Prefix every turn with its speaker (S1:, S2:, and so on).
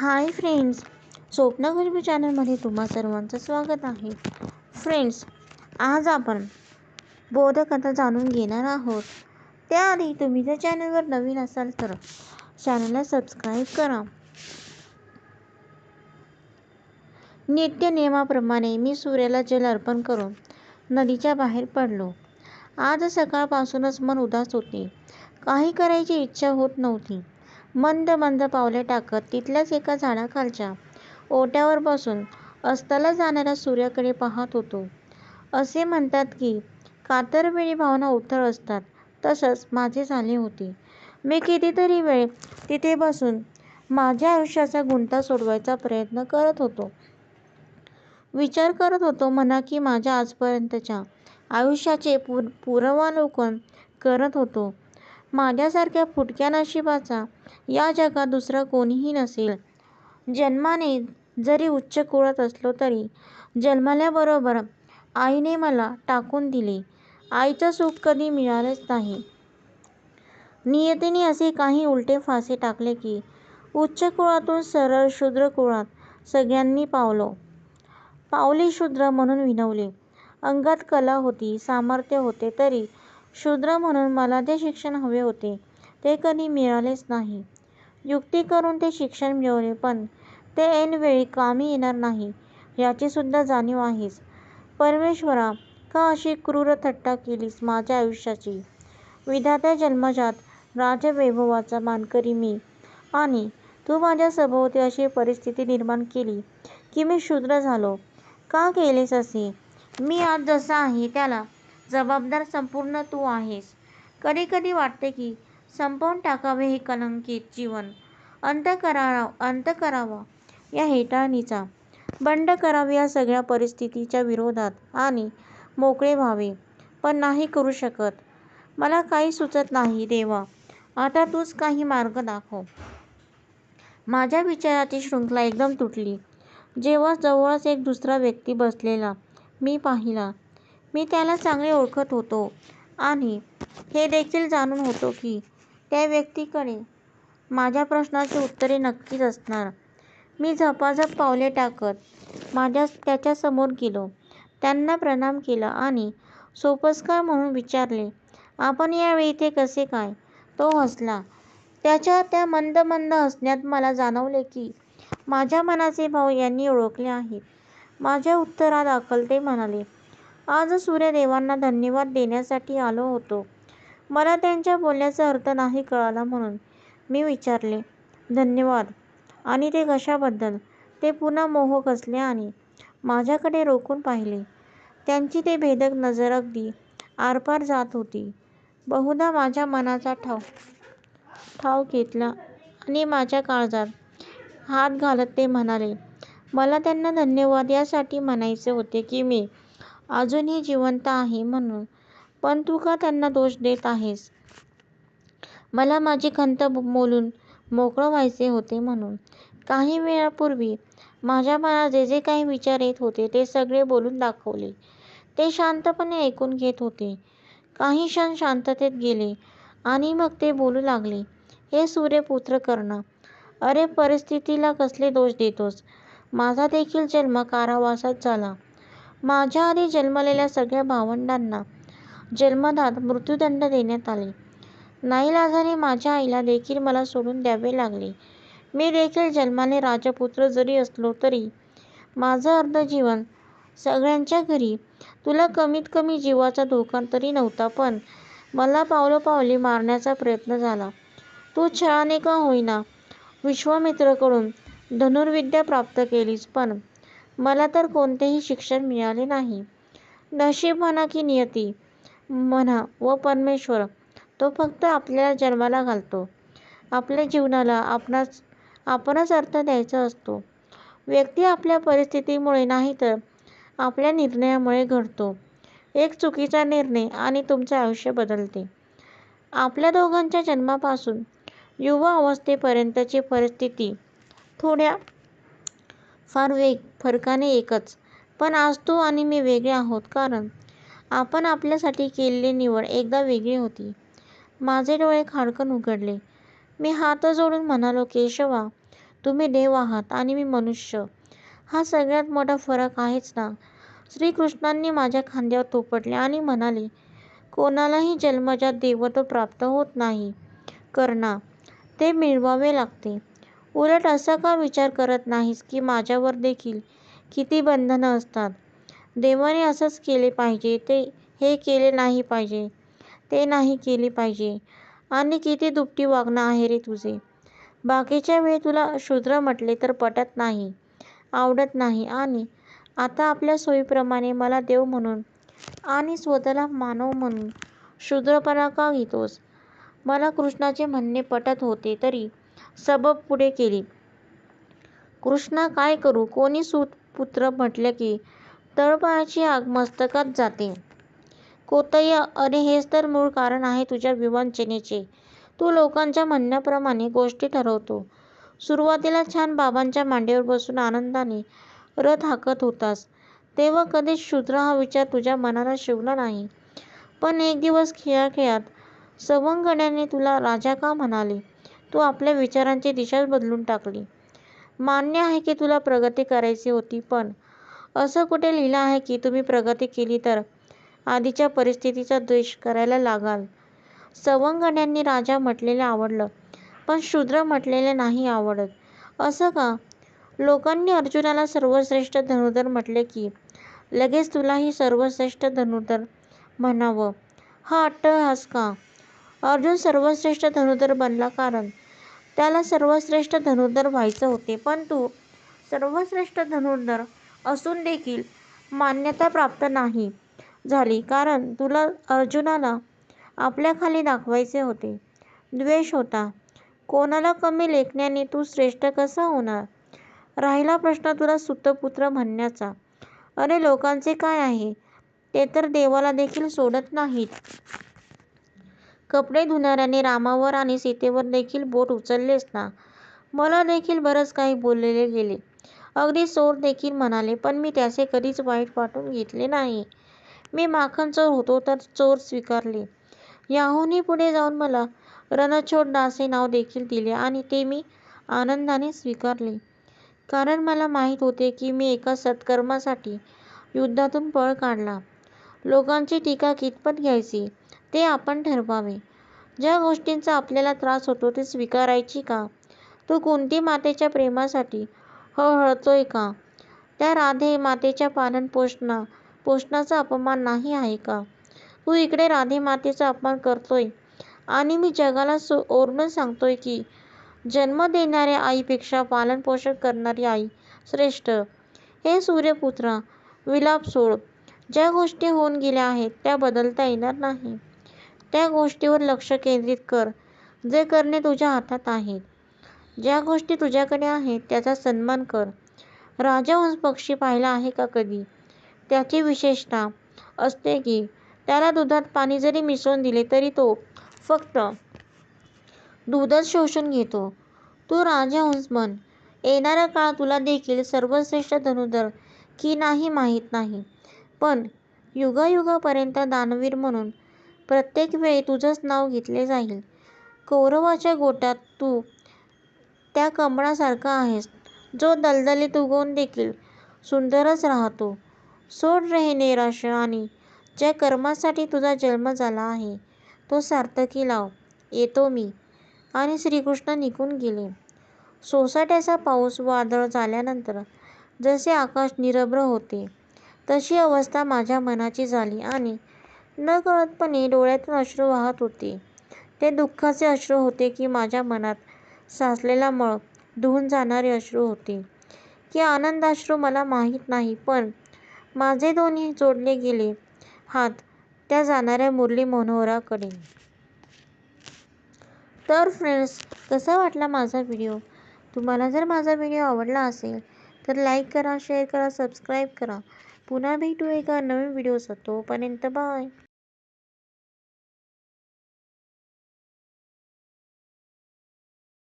S1: Hi friends स्वप्न गुरबी चॅनलमध्ये तुम्हा सर्वांचं स्वागत आहे. फ्रेंड्स आज आपण बोधकथा जाणून घेणार आहोत. त्याआधी तुम्ही जर चॅनलवर नवीन असाल तर चॅनलला सबस्क्राईब करा. नित्य नियमाप्रमाणे मी सूर्याला जल अर्पण करून नदीच्या बाहेर पडलो. आज सकाळपासूनच मन उदास होते. काही करायची इच्छा होत नव्हती. मंद मंद पावले टाकत तिथल्याच एका झाडाखालच्या ओट्यावर बसून अस्ताला जाणाऱ्या सूर्याकडे पाहत होतो. असे म्हणतात की कातरवेळी भावना उथळ असतात तसंच माझे झाले होते. मी कितीतरी वेळ तिथे बसून माझ्या आयुष्याचा गुंता सोडवायचा प्रयत्न करत होतो. विचार करत होतो म्हणा की माझ्या आजपर्यंतच्या आयुष्याचे पूर पूर्वावलोकन करत होतो. माझ्यासारख्या फुटक्या नशिबाचा या जगात दुसरा कोणीही नसेल. जन्माने जरी उच्च कुळात असलो तरी जन्मल्याबरोबर आईने मला टाकून दिले. आईचं सुख कधी मिळालंच नाही. नियतीने असे काही उलटे फासे टाकले की उच्च कुळातून सरळ शूद्र कुळात सगळ्यांनी पावलो. पावली शूद्र म्हणून विनवले. अंगात कला होती सामर्थ्य होते तरी शूद्र म्हणून मला जे शिक्षण हवे होते ते कधी मिळालेच नाही. युक्ती करून ते शिक्षण मिळवले पण ते ऐनवेळी कामी येणार नाही याचीसुद्धा जाणीव आहेच. परमेश्वरा का अशी क्रूर थट्टा केलीस माझ्या आयुष्याची? विधात्या जन्मजात राजवैभवाचा मानकरी मी. आणि तू माझ्या सभोवती अशी परिस्थिती निर्माण केली की मी शूद्र झालो. का केलेस असे? मी आज जसा आहे त्याला जबाबदार संपूर्ण तू आहेस. कधी कधी वाटते की संपवून टाकावे हे कलंकित जीवन. अंत करा अंत करावा या हेटाळणीचा. बंड करावे या सगळ्या परिस्थितीच्या विरोधात आणि मोकळे व्हावे. पण नाही करू शकत. मला काही सुचत नाही देवा. आता तूच काही मार्ग दाखव. माझ्या विचाराची शृंखला एकदम तुटली. जेव्हा जवळच एक दुसरा व्यक्ती बसलेला मी पाहिला मी त्याला चांगले ओळखत होतो. आणि हे देखील जाणून होतो की त्या व्यक्तीकडे माझ्या प्रश्नाची उत्तरे नक्कीच असणार. मी झपाझप पावले टाकत माझ्या त्याच्यासमोर गेलो. त्यांना प्रणाम केला आणि सोपस्कार म्हणून विचारले आपण यावेळी इथे कसे काय? तो हसला. त्याच्या त्या मंद मंद हसण्यात मला जाणवले की माझ्या मनाचे भाव यांनी ओळखले आहेत. माझ्या उत्तरादाखल ते म्हणाले आज सूर्यदेवांना धन्यवाद देण्यासाठी आलो होतो. मला त्यांच्या बोलण्याचा अर्थ नाही कळाला म्हणून मी विचारले धन्यवाद. आणि ते कशाबद्दल? ते पुन्हा मोह कसले आणि माझ्याकडे रोखून पाहिले. त्यांची ते भेदक नजर अगदी आरपार जात होती. बहुधा माझ्या मनाचा ठाव ठाव घेतला आणि माझ्या काळजात हात घालत ते म्हणाले मला त्यांना धन्यवाद यासाठी म्हणायचे होते की मी अजूनही जिवंत आहे म्हणून. पण तू का त्यांना दोष देत आहेस? मला माझी खंत बोलून मोकळं व्हायचे होते म्हणून. काही वेळापूर्वी माझ्या मनात जे जे काही विचार येत होते ते सगळे बोलून दाखवले. ते शांतपणे ऐकून घेत होते. काही क्षण शांततेत गेले आणि मग ते बोलू लागले हे सूर्यपुत्र कर्ण अरे परिस्थितीला कसले दोष देतोस? माझा देखील जन्म कारावासात झाला. माझ्या आधी जन्मलेल्या सगळ्या भावंडांना जन्मदात मृत्यूदंड देण्यात आले. नाईलाजाने माझ्या आईला देखील मला सोडून द्यावे लागले. मी देखील जन्माने राजपुत्र जरी असलो तरी माझं अर्ध जीवन सगळ्यांच्या घरी. तुला कमीत कमी जीवाचा धोका तरी नव्हता पण मला पावलोपावली मारण्याचा प्रयत्न झाला. तू छळाने का होईना विश्वामित्रकडून धनुर्विद्या प्राप्त केलीस पण मला तर कोणतेही शिक्षण मिळाले नाही. नशीब म्हणा की नियती म्हणा व परमेश्वर तो फक्त आपल्याला जन्माला घालतो. आपल्या जीवनाला आपणास आपणच अर्थ द्यायचा असतो. व्यक्ती आपल्या परिस्थितीमुळे नाही तर आपल्या निर्णयामुळे घडतो. एक चुकीचा निर्णय आणि तुमचे आयुष्य बदलते. आपल्या दोघांच्या जन्मापासून युवा अवस्थेपर्यंतची परिस्थिती थोड्या फार वेग फरकाने एकच. पण आज तू आणि मी वेगळे आहोत. कारण आपण आपल्यासाठी केलेली निवड एकदा वेगळी होती. माझे डोळे खाडकन उघडले. मी हात जोडून म्हणालो केशवा तुम्ही देव आहात आणि मी मनुष्य. हा सगळ्यात मोठा फरक आहेच ना? श्रीकृष्णांनी माझ्या खांद्यावर थोपटले आणि म्हणाले कोणालाही जन्मजात देवत्व प्राप्त होत नाही. कर्णा ते मिळवावे लागते. उलट असा का विचार करत नाहीस की माझ्यावर देखील किती बंधनं असतात? देवाने असंच केले पाहिजे. ते हे केले नाही पाहिजे. ते नाही केले पाहिजे. आणि किती दुपटी वागणं आहे रे तुझे? बाकीच्या वेळी तुला शूद्र म्हटले तर पटत नाही आवडत नाही. आणि आता आपल्या सोयीप्रमाणे मला देव म्हणून आणि स्वतःला मानव म्हणून शूद्रपणा का घेतोस? मला कृष्णाचे म्हणणे पटत होते तरी सबब पुढे केली. कृष्णा काय करू? कोणी सुपुत्र म्हटले की तळपायाची आग मस्तकात जाते. कोतय्या अरे हेच तर मूळ कारण आहे तुझ्या विवंचनेचे. तू लोकांच्या म्हणण्याप्रमाणे गोष्टी ठरवतो. सुरुवातीला छान बाबांच्या मांडीवर बसून आनंदाने रथ हाकत होतास. तेव्हा कधीच शूद्र हा विचार तुझ्या मनाला शिवला नाही. पण एक दिवस खेळाखेळात सवंगड्याने तुला राजा का म्हणाले? तू आपल्या विचारांची दिशाच बदलून टाकली. मान्य आहे की तुला प्रगती करायची होती पण असं कुठे लिहिलं आहे की तुम्ही प्रगती केली तर आधीच्या परिस्थितीचा द्वेष करायला लागाल? सवंगड्यांनी राजा म्हटलेलं आवडलं पण शूद्र म्हटलेले नाही आवडत. असं का? लोकांनी अर्जुनाला सर्वश्रेष्ठ धनुर्धर म्हटले की लगेच तुलाही सर्वश्रेष्ठ धनुर्धर म्हणावं. हा अट्टहास का? अर्जुन सर्वश्रेष्ठ धनुर्धर बनला कारण त्याला सर्वश्रेष्ठ धनुर्धर व्हायचं होते. पण तू सर्वश्रेष्ठ धनुर्धर असून देखील मान्यता प्राप्त नाही झाली कारण तुला अर्जुनाला आपल्याखाली दाखवायचे होते. द्वेष होता. कोणाला कमी लेखण्याने तू श्रेष्ठ कसा होणार? राहिला प्रश्न तुला सुतपुत्र म्हणण्याचा. अरे लोकांचे काय आहे? ते तर देवाला देखील सोडत नाहीत. कपडे धुणाऱ्याने रामावर आणि सीतेवर देखील बोट उचललेच ना मला देखील बरंच काही बोललेले गेले. अगदी चोर देखील म्हणाले पण मी त्याचे कधीच वाईट वाटून घेतले नाही. मी माखन चोर होतो तर चोर स्वीकारले. याहूनही पुढे जाऊन मला रणछोड दास हे नाव देखील दिले आणि ते मी आनंदाने स्वीकारले. कारण मला माहीत होते की मी एका सत्कर्मासाठी युद्धातून पळ काढला. लोकांची टीका कितपत घ्यायची? ते आपण ठरवावे. ज्या गोष्टींचा आपल्याला त्रास होतो ते स्वीकारायची का? तू कुंती मातेच्या प्रेमासाठी हळहळतोय का? त्या राधे मातेच्या पालन पोषणा पोषणाचा अपमान नाही आहे का? तू इकडे राधे मातेचा अपमान करतोय. आणि मी जगाला सो ओरडून सांगतोय की जन्म देणाऱ्या आईपेक्षा पालनपोषण करणारी आई श्रेष्ठ. हे सूर्यपुत्रा विलाप सोड. ज्या गोष्टी होऊन गेल्या आहेत त्या बदलता येणार नाही. त्या गोष्टीवर लक्ष केंद्रित कर जे करणे तुझ्या हातात आहे. ज्या गोष्टी तुझ्याकडे आहेत त्याचा सन्मान कर. राजहंस पक्षी पाहिला आहे का कधी? त्याची विशेषता असते की त्याला दुधात पाणी जरी मिसळून दिले तरी तो फक्त दूधच शोषून घेतो. तू राजहंस म्हण येणारा काळ तुला देखील सर्वश्रेष्ठ धनुधर की नाही माहीत नाही. पण युगायुगापर्यंत दानवीर म्हणून प्रत्येक वेळी तुझंच नाव घेतले जाईल. कौरवाच्या गोटात तू त्या कमळासारखा आहेस. जो दलदलीत उगवून देखील सुंदरच राहतो. सोड रे निराश आणि ज्या कर्मासाठी तुझा जन्म झाला आहे तो सार्थकी लाव. येतो मी. आणि श्रीकृष्ण निघून गेले. सोसाट्याचा पाऊस वादळ झाल्यानंतर जसे आकाश निरभ्र होते तशी अवस्था माझ्या मनाची झाली आणि नकळतपणे डोळ्यातून अश्रू वाहत होते. ते दुःखाचे अश्रू होते की माझ्या मनात साचलेला मळ धुवून जाणारे अश्रू होते. की आनंदाश्रू मला माहीत नाही पण माझे दोन्ही जोडले गेले हात त्या जाणाऱ्या मुरली मनोहराकडे. तर फ्रेंड्स कसा वाटला माझा व्हिडिओ तुम्हाला जर माझा व्हिडिओ आवडला असेल तर लाईक करा शेअर करा सबस्क्राईब करा. पुन्हा भेटू एका नवीन व्हिडिओसह तोपर्यंत बाय